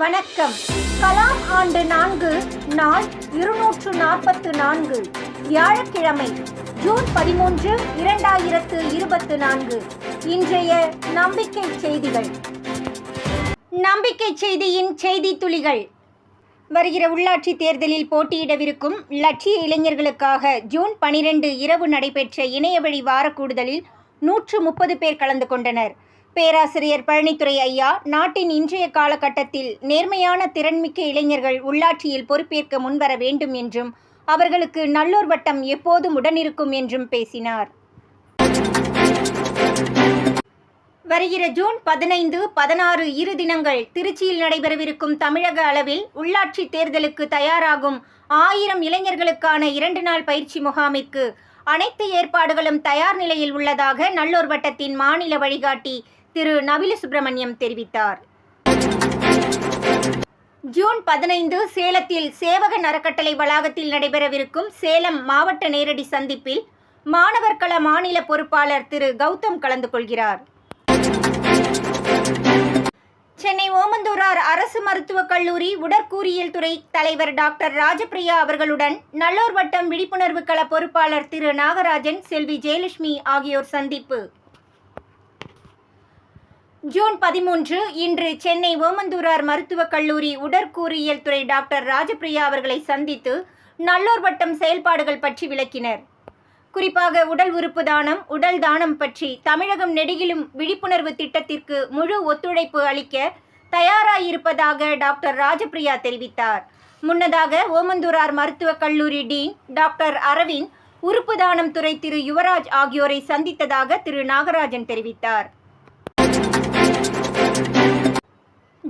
வணக்கம். கலாம் ஆண்டு நான்கு நாள் இருநூற்று நாற்பத்து நான்கு. வியாழக்கிழமை ஜூன் பதிமூன்று இரண்டாயிரத்து இருபத்து நான்கு. இன்றைய நம்பிக்கை செய்திகள். நம்பிக்கை செய்தியின் செய்தி துளிகள். வருகிற உள்ளாட்சி தேர்தலில் போட்டியிடவிருக்கும் லட்சிய இளைஞர்களுக்காக ஜூன் பனிரெண்டு இரவு நடைபெற்ற இணையவழி வாரக்கூடுதலில் நூற்று முப்பது பேர் கலந்து கொண்டனர். பேராசிரியர் பழனித்துறை ஐயா நாட்டின் இன்றைய காலகட்டத்தில் நேர்மையான திறன்மிக்க இளைஞர்கள் உள்ளாட்சியில் பொறுப்பேற்க முன்வர வேண்டும் என்றும் அவர்களுக்கு நல்லோர் வட்டம் எப்போதும் உடனிருக்கும் என்றும் பேசினார். வருகிற ஜூன் பதினைந்து பதினாறு இரு தினங்கள் திருச்சியில் நடைபெறவிருக்கும் தமிழக அளவில் உள்ளாட்சி தேர்தலுக்கு தயாராகும் ஆயிரம் இளைஞர்களுக்கான இரண்டு நாள் பயிற்சி முகாமிற்கு அனைத்து ஏற்பாடுகளும் தயார் நிலையில் உள்ளதாக நல்லூர் வட்டத்தின் மாநில வழிகாட்டி திரு நவில சுப்பிரமணியம் தெரிவித்தார். ஜூன் பதினைந்து சேலத்தில் சேவகன் அறக்கட்டளை வளாகத்தில் நடைபெறவிருக்கும் சேலம் மாவட்ட நேரடி சந்திப்பில் மாணவர் கள மாநில பொறுப்பாளர் திரு கௌதம் கலந்து கொள்கிறார். சென்னை ஓமந்தூரார் அரசு மருத்துவக் கல்லூரி உடற்கூறியல் துறை தலைவர் டாக்டர் ராஜபிரியா அவர்களுடன் நல்லூர் வட்டம் விழிப்புணர்வு கள பொறுப்பாளர் திரு நாகராஜன் செல்வி ஜெயலட்சுமி ஆகியோர் சந்திப்பு. ஜூன் பதிமூன்று இன்று சென்னை ஓமந்தூரார் மருத்துவக் கல்லூரி உடற்கூறியல் துறை டாக்டர் ராஜபிரியா அவர்களை சந்தித்து நல்லோர் வட்டம் செயல்பாடுகள் பற்றி விளக்கினர். குறிப்பாக உடல் உறுப்பு தானம் உடல் தானம் பற்றி தமிழகம் நெடுகிலும் விழிப்புணர்வு திட்டத்திற்கு முழு ஒத்துழைப்பு அளிக்க தயாராயிருப்பதாக டாக்டர் ராஜபிரியா தெரிவித்தார். முன்னதாக ஓமந்தூரார் மருத்துவக் கல்லூரி டீன் டாக்டர் அரவிந்த் உறுப்பு தானம் துறை திரு யுவராஜ் ஆகியோரை சந்தித்ததாக திரு நாகராஜன் தெரிவித்தார்.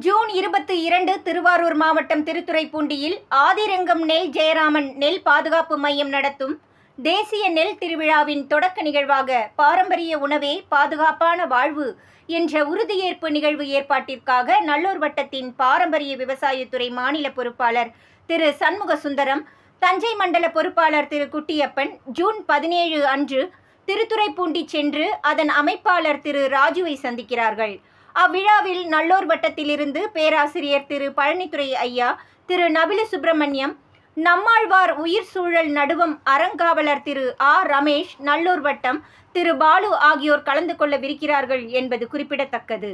ஜூன் இருபத்தி இரண்டு திருவாரூர் மாவட்டம் திருத்துறைப்பூண்டியில் ஆதிரங்கம் நெல் ஜெயராமன் நெல் பாதுகாப்பு மையம் நடத்தும் தேசிய நெல் திருவிழாவின் தொடக்க நிகழ்வாக பாரம்பரிய உணவே பாதுகாப்பான வாழ்வு என்ற உறுதியேற்பு நிகழ்வு ஏற்பாட்டிற்காக நல்லூர் வட்டத்தின் பாரம்பரிய விவசாயத்துறை மாநில பொறுப்பாளர் திரு சண்முக சுந்தரம் தஞ்சை மண்டல பொறுப்பாளர் திரு குட்டியப்பன் ஜூன் பதினேழு அன்று திருத்துறைப்பூண்டி சென்று அதன் அமைப்பாளர் திரு ராஜுவை சந்திக்கிறார்கள். அவ்விழாவில் நல்லூர் வட்டத்திலிருந்து பேராசிரியர் திரு பழனித்துறை ஐயா திரு நபில சுப்பிரமணியம் நம்மாழ்வார் உயிர் சூழல் நடுவம் அறங்காவலர் திரு ஆர் ரமேஷ் நல்லூர் வட்டம் திரு பாலு ஆகியோர் கலந்து கொள்ளவிருக்கிறார்கள் என்பது குறிப்பிடத்தக்கது.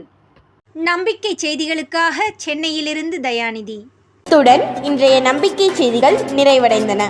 நம்பிக்கை செய்திகளுக்காக சென்னையிலிருந்து தயாநிதி. இத்துடன் இன்றைய நம்பிக்கை செய்திகள் நிறைவடைந்தன.